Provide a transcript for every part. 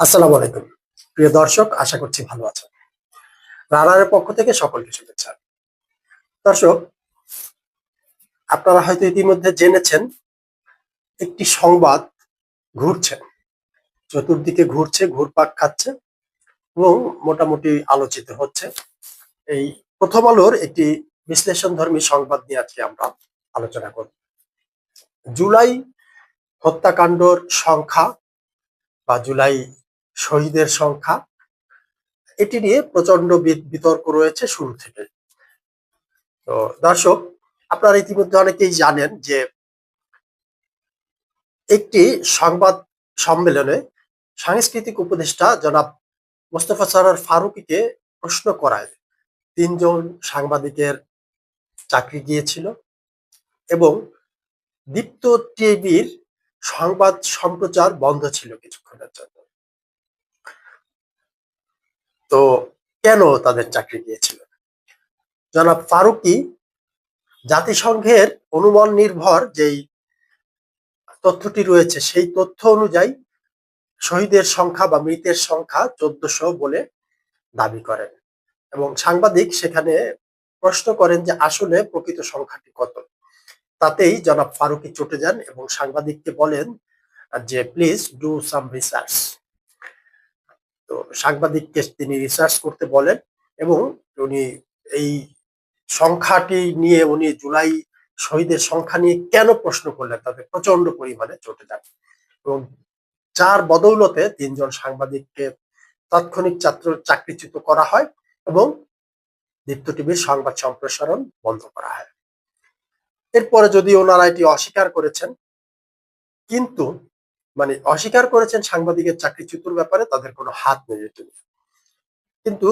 আসসালামু আলাইকুম। প্রিয় দর্শক, আশা করছি ভালো আছেন। রানারের পক্ষ থেকে সকলকে শুভেচ্ছা। দর্শক, আপনারা হয়তো ইতিমধ্যে জেনেছেন, একটি সংবাদ ঘুরছে। চতুর্দিকে ঘুরছে, ঘুরপাক খাচ্ছে এবং মোটামুটি আলোচিত হচ্ছে। এই প্রথম আলোর একটি বিশ্লেষণধর্মী সংবাদ নিয়ে আজকে আমরা আলোচনা করব। জুলাই হত্যাকাণ্ডর সংখ্যা বা জুলাই শহীদের সংখ্যা। এটি নিয়ে প্রচণ্ড বিতর্ক রয়েছে শুরু থেকে। তো দর্শক, আপনারা ইতিমধ্যে অনেকেই জানেন যে একটি সংবাদ সম্মেলনে সাংস্কৃতিক উপদেষ্টা জনাব মোস্তফা সরার ফারুকিকে প্রশ্ন করায়। তিনজন সাংবাদিকের চাকরি গিয়েছিল এবং দীপ্ত টিভির সংবাদ সম্প্রচার বন্ধ ছিল কিছুক্ষণের জন্য। তো কেন তাদের চাকরি গিয়েছিল জনাব ফারুকি, জাতিসংঘের অনুমান নির্ভর যেই তথ্যটি রয়েছে, সেই তথ্য অনুযায়ী শহীদের সংখ্যা বা মৃতের সংখ্যা চোদ্দশো বলে দাবি করেন। এবং সাংবাদিক সেখানে প্রশ্ন করেন যে আসলে প্রকৃত সংখ্যাটি কত? তাতেই জনাব ফারুকি চটে যান এবং সাংবাদিককে বলেন যে, প্লিজ ডু সাম রিসার্চ। তো সাংবাদিককে তিনি রিসার্চ করতে বলেন এবং উনি এই সংখ্যাটি নিয়ে উনি জুলাই শহীদের সংখ্যা নিয়ে কেন প্রশ্ন করলেন? তাতে প্রচণ্ড পরিমাণে চটে যান। এবং যার বদৌলতে তিনজন সাংবাদিককে তাৎক্ষণিক ছাত্র চাকরিচ্যুত করা হয় এবং দীপ্ত টিভির সংবাদ সম্প্রসারণ বন্ধ করা হয়। এরপরে যদি ওনারা এটি অস্বীকার করেছেন, কিন্তু মানে অস্বীকার করেছেন সাংবাদিকের চাকরিচ্যুতর ব্যাপারে, তাদের কোনো হাত নেই কিন্তু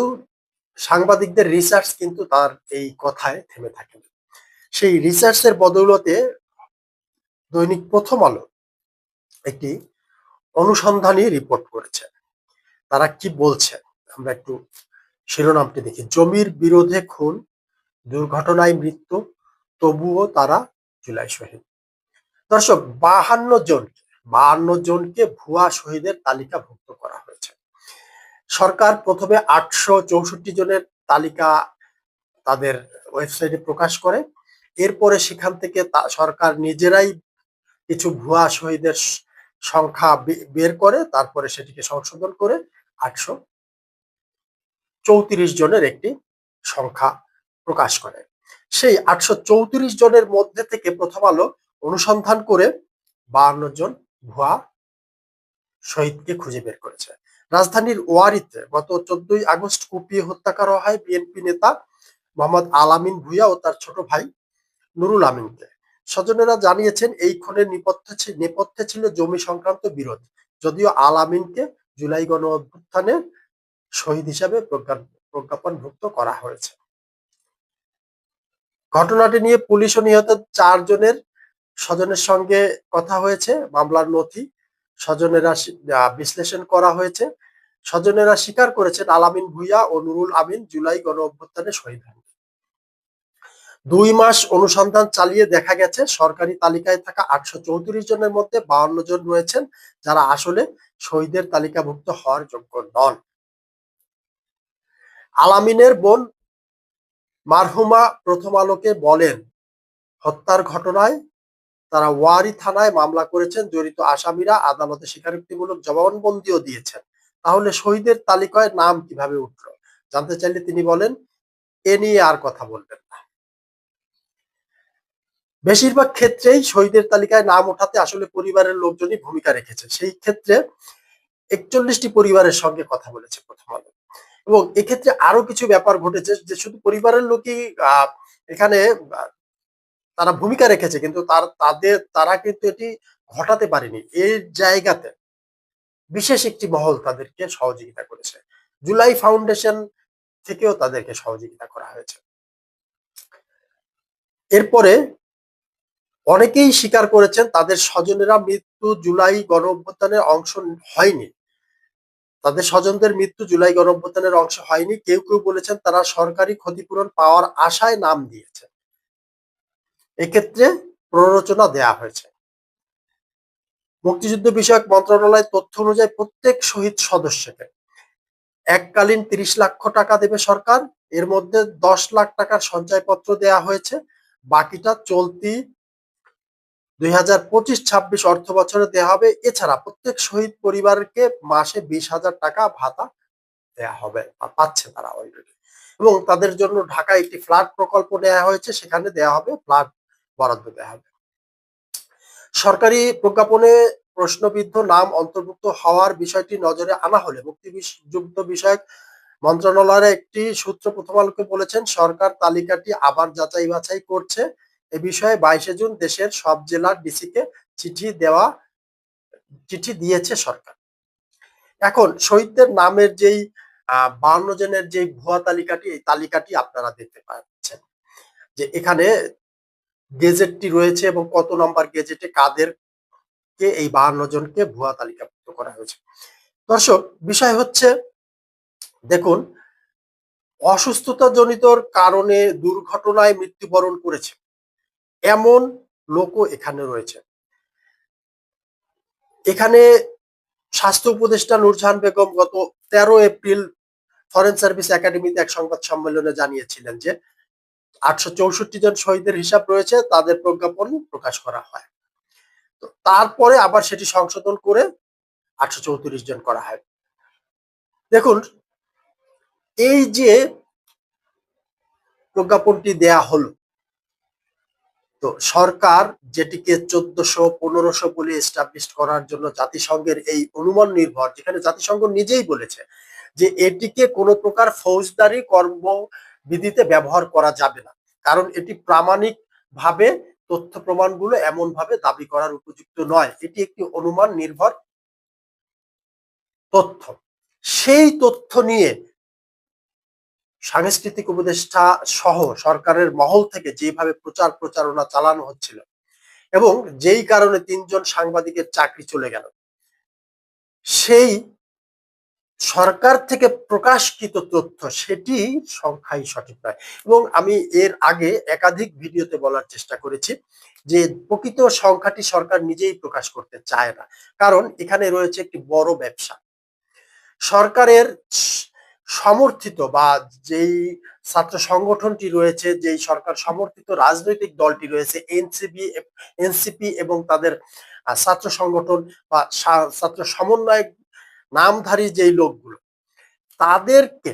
সাংবাদিকদের রিসার্চ কিন্তু তার এই কথায় থেমে থাকে না। সেই রিসার্চের বদৌলতে দৈনিক প্রথম আলো একটি অনুসন্ধানী রিপোর্ট করেছে। তারা কি বলছে? আমরা একটু শিরোনামটি দেখি। জমির বিরোধে খুন, দুর্ঘটনায় মৃত্যু, তবুও তারা জুলাই শহীদ। দর্শক, বাহান্ন জন বাহান্ন জনকে ভুয়া শহীদের তালিকাভুক্ত করা হয়েছে। সরকার প্রথমে আটশো চৌষট্টি জনের তালিকা তাদের ওয়েবসাইটে প্রকাশ করে। এরপরে সেখান থেকে সরকার নিজেরাই কিছু ভুয়া শহীদের সংখ্যা বের করে, তারপরে সেটিকে সংশোধন করে আটশো চৌত্রিশ জনের একটি সংখ্যা প্রকাশ করে। সেই আটশো চৌত্রিশ জনের মধ্যে থেকে প্রথম আলো অনুসন্ধান করে বাহান্ন জন ভুয়া শহীদকে খুঁজে বের করেছে। রাজধানীর ওয়ারিতে গত চোদ্দই আগস্ট কুপিয়ে হত্যা করা হয় বিএনপি নেতা মোহাম্মদ আলামিন ভুইয়া ও তার ছোট ভাই নুরুল আমিনকে। স্বজনেরা জানিয়েছেন, এই খুনের নেপথ্যে নেপথ্যে ছিল জমি সংক্রান্ত বিরোধ। যদিও আলামিনকে জুলাই গণ অভ্যুত্থানে শহীদ হিসাবে প্রজ্ঞা- প্রজ্ঞাপনভুক্ত করা হয়েছে। ঘটনাটি নিয়ে পুলিশ ও নিহত চারজনের স্বজনের সঙ্গে কথা হয়েছে, মামলার নথি স্বজনেরা বিশ্লেষণ করা হয়েছে। স্বজনেরা স্বীকার করেছেন আলামিন ভুইয়া ও নুরুল আমিন জুলাই গণ অভ্যুত্থানে শহীদ হন। দুই মাস অনুসন্ধান চালিয়ে দেখা গেছে, সরকারি তালিকায় থাকা আটশো চৌত্রিশ জনের মধ্যে বাউন্ন জন রয়েছেন যারা আসলে শহীদের তালিকাভুক্ত হওয়ার যোগ্য নন। আলামিনের বোন মারহুমা প্রথম আলোকে বলেন, হত্যার ঘটনায় তারা ওয়ারি থানায় মামলা করেছেন, জড়িত আসামিরা আদালতে স্বীকারোক্তিমূলক জবানবন্দিও দিয়েছেন। তাহলে শহীদের তালিকায় নাম কীভাবে উঠল? জানতে চাইলে তিনি বলেন, এ নিয়ে আর কথা বলবেন না। বেশিরভাগ ক্ষেত্রেই শহীদের তালিকায় নাম ওঠাতে আসলে পরিবারের লোকজনই ভূমিকা রেখেছে সেই ক্ষেত্রে একচল্লিশটি পরিবারের সঙ্গে কথা বলেছে প্রথম আলো এবং এক্ষেত্রে আরও কিছু ব্যাপার ঘটেছে যে শুধু পরিবারের লোকই এখানে তারা ভূমিকা রেখেছে, কিন্তু তার, তাদের, তারা কিন্তু এটি ঘটাতে পারেনি। এই জায়গাতে বিশেষ একটি মহল তাদেরকে সহযোগিতা করেছে। জুলাই ফাউন্ডেশন থেকেও তাদেরকে সহযোগিতা করা হয়েছে। এরপরে অনেকেই স্বীকার করেছেন তাদের স্বজনেরা মৃত্যু জুলাই গণ অভ্যুত্থানের অংশ হয়নি। তাদের স্বজনদের মৃত্যু জুলাই গণ অভ্যুত্থানের অংশ হয়নি। কেউ কেউ বলেছেন তারা সরকারি ক্ষতিপূরণ পাওয়ার আশায় নাম দিয়েছে। এক্ষেত্রে প্ররোচনা দেয়া হয়েছে। মুক্তিযুদ্ধ বিষয়ক মন্ত্রণালয়ের তথ্য অনুযায়ী প্রত্যেক শহীদ সদস্যকে এককালীন তিরিশ লক্ষ টাকা দেবে সরকার। এর মধ্যে দশ লাখ টাকার সঞ্চয়পত্র দেয়া হয়েছে। বাকিটা চলতি দুই হাজার অর্থ বছরে দেওয়া হবে। এছাড়া প্রত্যেক শহীদ পরিবারকে মাসে বিশ হাজার টাকা ভাতা দেয়া হবে পাচ্ছে তারা অলরেডি এবং তাদের জন্য ঢাকায় একটি ফ্ল্যাট প্রকল্প নেওয়া হয়েছে। সেখানে দেয়া হবে ফ্ল্যাট বরাদ্দ দেওয়া হবে। সরকারি প্রজ্ঞাপনে প্রশ্নবিদ্ধ নাম অন্তর্ভুক্ত হওয়ার বিষয়টি নজরে আনা হলে মুক্তিযুদ্ধ বিষয়ক মন্ত্রণালয়ের একটি সূত্র প্রথম আলোকে বলেছেন, সরকার তালিকাটি আবার যাচাই বাছাই করছে। এ বিষয়ে বাইশে জুন দেশের সব জেলার ডিসিকে চিঠি দেওয়া, চিঠি দিয়েছে সরকার। এখন শহীদদের নামের যেই বান্ন জনের যে ভুয়া তালিকাটি, এই তালিকাটি আপনারা দেখতে পাচ্ছেন যে এখানে গেজেটটি রয়েছে এবং কত নম্বর গেজেটে কাদের কে এই বাহান্ন জনকে ভুয়া তালিকাভুক্ত করা হয়েছে। দর্শক, বিষয় হচ্ছে, দেখুন অসুস্থতা জনিতর কারণে দুর্ঘটনায় মৃত্যুবরণ করেছে এমন লোকও এখানে রয়েছে। এখানে স্বাস্থ্য উপদেষ্টা নুরজাহান বেগম গত তেরো এপ্রিল ফরেন সার্ভিস একাডেমিতে এক সংবাদ সম্মেলনে জানিয়েছিলেন যে আটশো চৌষট্টি জন শহীদের হিসাব রয়েছে, তাদের প্রজ্ঞাপন প্রকাশ করা হয়। তো তারপরে আবার সেটি সংশোধন করে আটশো চৌত্রিশ জন করা হয়। দেখুন, এই যে প্রজ্ঞাপনটি দেয়া হলো, তো সরকার যেটিকে চোদ্দশো, পনেরোশো বলে এস্টাবলিশ করার জন্য জাতিসংঘের এই অনুমান নির্ভর, যেখানে জাতিসংঘ নিজেই বলেছে যে এটিকে কোনো প্রকার ফৌজদারি কর্মবিধিতে ব্যবহার করা যাবে না। কারণ এটি প্রামাণিক ভাবে তথ্য প্রমাণগুলো এমন ভাবে দাবি করার উপযুক্ত নয়। এটি একটি অনুমান নির্ভর তথ্য। সেই তথ্য নিয়ে সাংস্কৃতিক উপদেষ্টা সহ সরকারের মহল থেকে যেভাবে প্রচার প্রচারণা চালানো হচ্ছিল এবং যেই কারণে তিনজন সাংবাদিকের চাকরি চলে গেল, সেই সরকার থেকে প্রকাশকৃত তথ্য, সেটি সংখ্যাই সঠিক নয়। এবং আমি এর আগে একাধিক ভিডিওতে বলার চেষ্টা করেছি যে প্রকৃত সংখ্যাটি সরকার নিজেই প্রকাশ করতে চায় না। কারণ এখানে রয়েছে একটি বড় ব্যবসা। সরকারের সমর্থিত বা যেই ছাত্র সংগঠনটি রয়েছে, যেই সরকার সমর্থিত রাজনৈতিক দলটি রয়েছে, এনসিপি এনসিপি এবং তাদের ছাত্র সংগঠন বা ছাত্র সমন্বয় নামধারী যেই লোকগুলো, তাদেরকে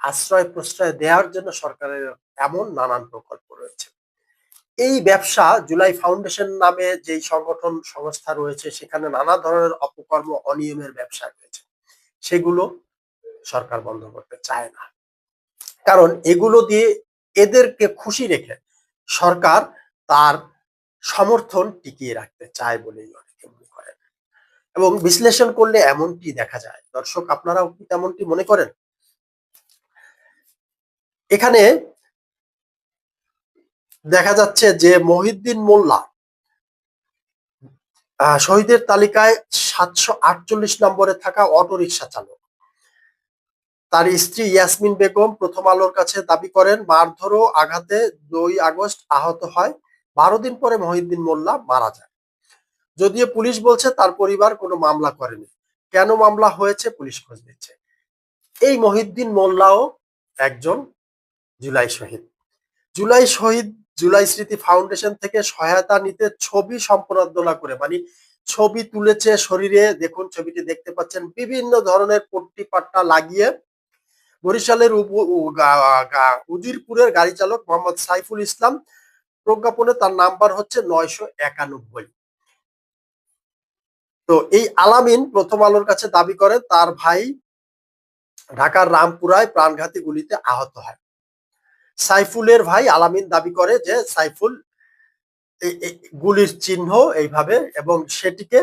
আশ্রয় প্রশ্রয় দেওয়ার জন্য সরকারের এমন নানান প্রকল্প রয়েছে। এই ব্যবসা জুলাই ফাউন্ডেশন নামে যেই সংগঠন সংস্থা রয়েছে, সেখানে নানা ধরনের অপকর্ম অনিয়মের ব্যবসা রয়েছে। সেগুলো সরকার বন্ধ করতে চায় না। কারণ এগুলো দিয়ে এদেরকে খুশি রেখে সরকার তার সমর্থন টিকিয়ে রাখতে চায় বলেই এবং বিশ্লেষণ করলে এমনটি দেখা যায়। দর্শক, আপনারাও কি তেমনটি মনে করেন? এখানে দেখা যাচ্ছে যে মহিউদ্দিন মোল্লা শহীদের তালিকায় সাতশো আটচল্লিশ নম্বরে থাকা অটো রিক্সা চালক। তার স্ত্রী ইয়াসমিন বেগম প্রথম আলোর কাছে দাবি করেন মারধর আঘাতে দুই আগস্ট আহত হয়, বারো দিন পরে মহিউদ্দিন মোল্লা মারা যায় যদিও পুলিশ বলছে তার পরিবার কোনো মামলা করেনি। কেন মামলা হয়েছে পুলিশ খোঁজ নিচ্ছে। এই মহিউদ্দিন মোল্লাও একজন জুলাই শহীদ। জুলাই শহীদ, জুলাই স্মৃতি ফাউন্ডেশন থেকে সহায়তা নিতে ছবি সম্পাদনা করে মানে ছবি তুলেছে শরীরে, দেখুন ছবিটি দেখতে পাচ্ছেন, বিভিন্ন ধরনের পট্টি পাট্টা লাগিয়ে বরিশালের উজিরপুরের গাড়ি চালক মোহাম্মদ সাইফুল ইসলাম প্রজ্ঞাপনে তার নাম্বার হচ্ছে নয়শো একানব্বই। তো এই আলামিন প্রথম আলোর কাছে দাবি করে, তার ভাই ঢাকার রামপুরায় প্রাণঘাতী গুলিতে আহত হয়। সাইফুলের ভাই আলামিন দাবি করে যে, সাইফুল গুলির চিহ্ন এইভাবে এবং সেটিকে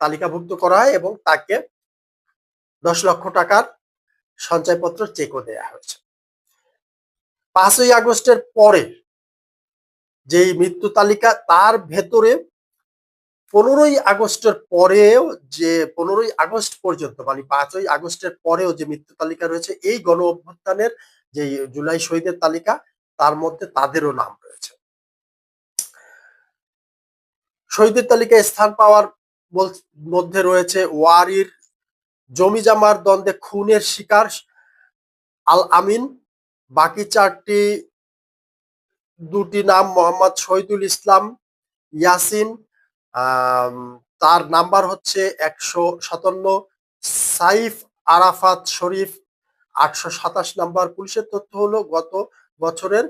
তালিকাভুক্ত করা হয় এবং তাকে দশ লক্ষ টাকার সঞ্চয়পত্র চেকও দেয়া হয়েছে। পাঁচই আগস্টের পরে যেই মৃত্যু তালিকা, তার ভেতরে পনেরোই আগস্টের পরেও যে, পনেরোই আগস্ট পর্যন্ত মানে পাঁচই আগস্টের পরেও যে মৃত্যু তালিকা রয়েছে, এই গণ অভ্যুত্থানের যে জুলাই শহীদের তালিকা, তার মধ্যে তাদেরও নাম রয়েছে। শহীদের তালিকায় স্থান পাওয়ার মধ্যে রয়েছে ওয়ারির জমি জামার দ্বন্দ্বে খুনের শিকার আল আমিন, বাকি চারটি, দুটি নাম মোহাম্মদ শহীদুল ইসলাম, ইয়াসিন তার নাম্বার হচ্ছে একশো সাতান্ন, সাইফ আরাফাত শরীফ, আটশো সাতাশ নাম্বার। পুলিশের তথ্য হলো, গত বছরের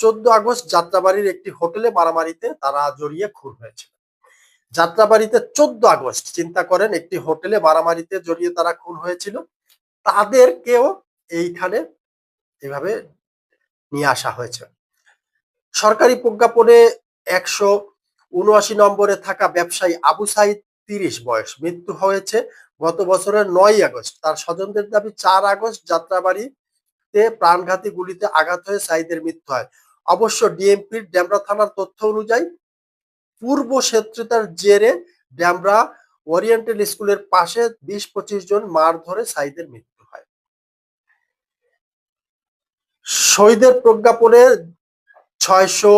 চোদ্দ আগস্ট যাত্রাবাড়ির একটি হোটেলে মারামারিতে তারা জড়িয়ে খুন হয়েছিল যাত্রাবাড়িতে চোদ্দ আগস্ট, চিন্তা করেন, একটি হোটেলে মারামারিতে জড়িয়ে তারা খুন হয়েছিল। তাদেরকেও এইখানে এভাবে নিয়ে আসা হয়েছে। সরকারি প্রজ্ঞাপনে একশো উনআশি নম্বরে থাকা ব্যবসায়ী আবু সাইদ তিরিশ বয়স, মৃত্যু হয়েছে গত বছরের নয় আগস্ট। তার স্বজনদের দাবি, চার আগস্ট যাত্রাবাড়িতে প্রাণঘাতী গুলিতে আঘাত হয়ে সাইদের মৃত্যু হয়। অবশ্য ডিএমপির ড্যামরা থানার তথ্য অনুযায়ী, পূর্ব শত্রুতার জেরে ড্যামরা ওরিয়েন্টাল স্কুলের পাশে বিশ পঁচিশ জন মার ধরে সাইদের মৃত্যু হয়। শহীদের প্রজ্ঞাপনে ছয়শো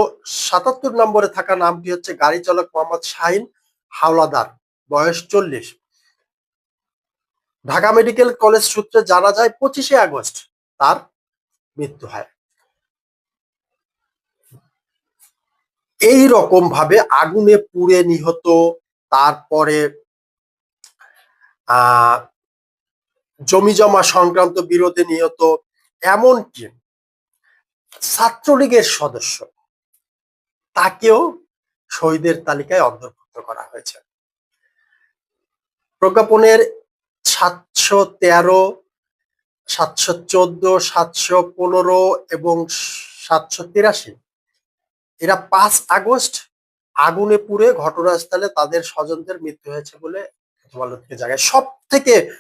সাতাত্তর নম্বরে থাকা নামটি হচ্ছে গাড়ি চালক মোহাম্মদ শাহিন হাওলাদার, বয়স চল্লিশ। ঢাকা মেডিকেল কলেজ সূত্রে জানা যায়, পঁচিশে আগস্ট তার মৃত্যু হয়। এই রকম ভাবে আগুনে পুড়ে নিহত, তারপরে জমি জমা সংক্রান্ত বিরোধে নিহত, এমনকি ছাত্রলীগের সদস্য। তাকেও শহীদের তালিকায় অন্তর্ভুক্ত করা হয়েছে। প্রজ্ঞাপনের সাতশো তেরো, সাতশো চোদ্দ, সাতশো পনেরো এবং সাতশো তিরাশি, এরা পাঁচ আগস্ট আগুনে পুড়ে ঘটনাস্থলে তাদের স্বজনদের মৃত্যু হয়েছে বলে থেকে জায়গায়। সব থেকে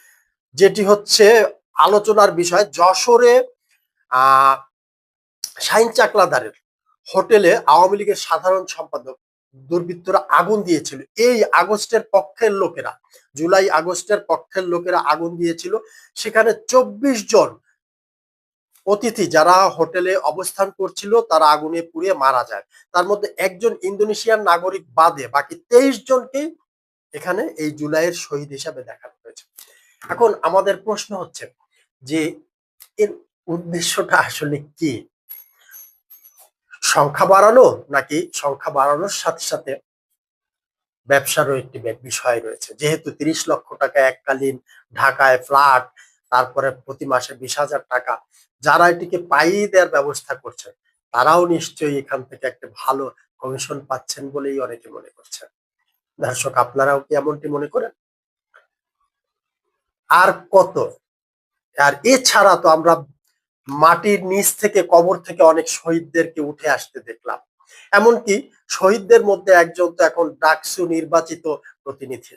যেটি হচ্ছে আলোচনার বিষয়, যশোরে, আহ শাহিন চাকলাদারের হোটেলে আওয়ামী লীগের সাধারণ সম্পাদক দুর্বৃত্তরা আগুন দিয়েছিল। এই আগস্টের পক্ষের লোকেরা, জুলাই আগস্টের পক্ষের লোকেরা আগুন দিয়েছিল। সেখানে চব্বিশ জন অতিথি যারা হোটেলে অবস্থান করছিল, তারা আগুনে পুড়ে মারা যায়। তার মধ্যে একজন ইন্দোনেশিয়ান নাগরিক বাদে, বাকি তেইশ জনকেই এখানে এই জুলাইয়ের শহীদ হিসাবে দেখানো হয়েছে। এখন আমাদের প্রশ্ন হচ্ছে যে, এর উদ্দেশ্যটা আসলে কি? সংখ্যা বাড়ানো নাকি সংখ্যা বাড়ানোর সাথে সাথে ব্যবসারও একটি বিষয় রয়েছে। যেহেতু তিরিশ লক্ষ টাকা এককালীন ঢাকায় ফ্ল্যাট, তারপরে প্রতি মাসে বিশ হাজার টাকা, যারা এটিকে পাইয়ে দেওয়ার ব্যবস্থা করছে তারাও নিশ্চয়ই এখান থেকে একটা ভালো কমিশন পাচ্ছেন বলেই অনেকে মনে করছেন। দর্শক, আপনারাও কি এমনটি মনে করেন? আর কত? আর এছাড়া তো আমরা মাটির নিচ থেকে কবর থেকে অনেক শহীদদেরকে উঠে আসতে দেখলাম। এমনকি শহীদদের মধ্যে একজন তো এখন ডাকসু নির্বাচিত প্রতিনিধি।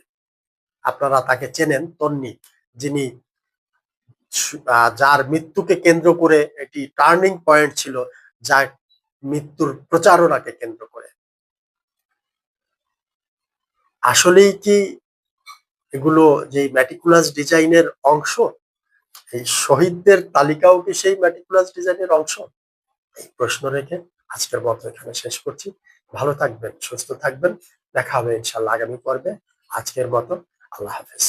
আপনারা তাকে চেনেন তন্নি, যিনি যার মৃত্যুকে কেন্দ্র করে এটি টার্নিং পয়েন্ট ছিল যা মৃত্যুর প্রচারণাকে কেন্দ্র করে। আসলেই কি এগুলো যে ম্যাটিকুলাস ডিজাইনের অংশ? এই শহীদদের তালিকাও কি সেই ম্যাটিকুলাস ডিজাইনের অংশ? এই প্রশ্ন রেখে আজকের মতো এখানে শেষ করছি। ভালো থাকবেন, সুস্থ থাকবেন। দেখা হবে ইনশাল্লাহ আগামী পর্বে। আজকের মতো আল্লাহ হাফেজ।